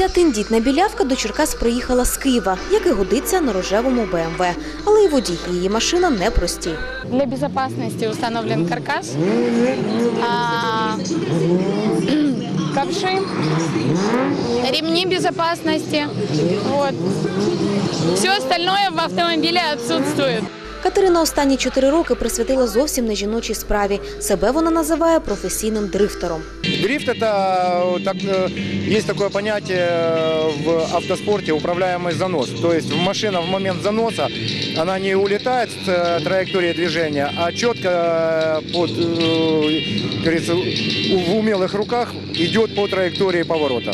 Ця тендітна білявка до Черкас приїхала з Києва, як і годиться на рожевому БМВ. Але й водій її машина непрості. Для безопасности установлен каркас, а, ковши, ремни безопасности. Вот. Все остальное в автомобиле отсутствует. Катерина останні чотири роки присвятила зовсім не жіночій справі. Себе вона називає професійним дрифтером. Дрифт это э, так, э, есть такое понятие э, в автоспорте управляемый занос. То есть машина в момент заноса она не улетает с э, траектории движения, а четко э, под, э, как говорится, у- в умелых руках идет по траектории поворота.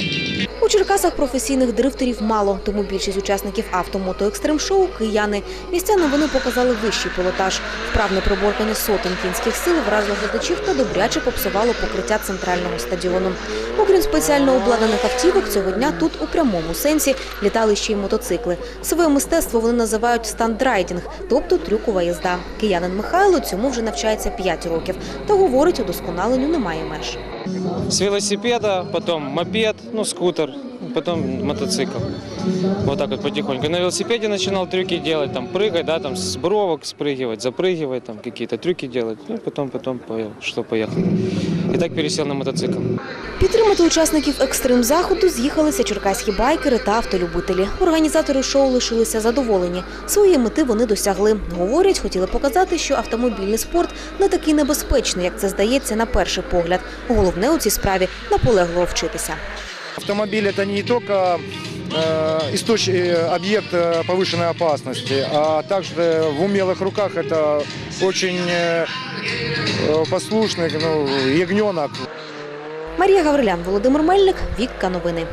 У Черкасах професійних дрифтерів мало, тому більшість учасників автомото екстрим шоу кияни. Містянам вони показали вищий пілотаж. Вправне приборкання сотень кінських сил вразило глядачів та добряче попсувало покриття центрального стадіону. Окрім спеціально обладнаних автівок, цього дня тут у прямому сенсі літали ще й мотоцикли. Своє мистецтво вони називають стандрайдінг, тобто трюкова їзда. Киянин Михайло цьому вже навчається 5 років та говорить, удосконаленню немає меж. С велосипеда, потом мопед, ну, скутер, потом мотоцикл. Вот так вот потихоньку. На велосипеде начинал трюки делать, там прыгать, да, там с бровок спрыгивать, запрыгивать, там какие-то трюки делать. Ну, потом, потом, понял, что поехал. И так пересел на мотоцикл. Підтримати учасників екстрим заходу з'їхалися черкаські байкери та автолюбителі. Організатори шоу лишилися задоволені. Своєї мети вони досягли. Говорять, хотіли показати, що автомобільний спорт не такий небезпечний, як це здається на перший погляд. Головне у цій справі наполегливо вчитися. Автомобиль это не только э, источ- э, объект э, повышенной опасности, а также в умелых руках это очень э, э, послушный ну, ягненок, Марія Гаврилян, Володимир Мельник, Вікка Новини.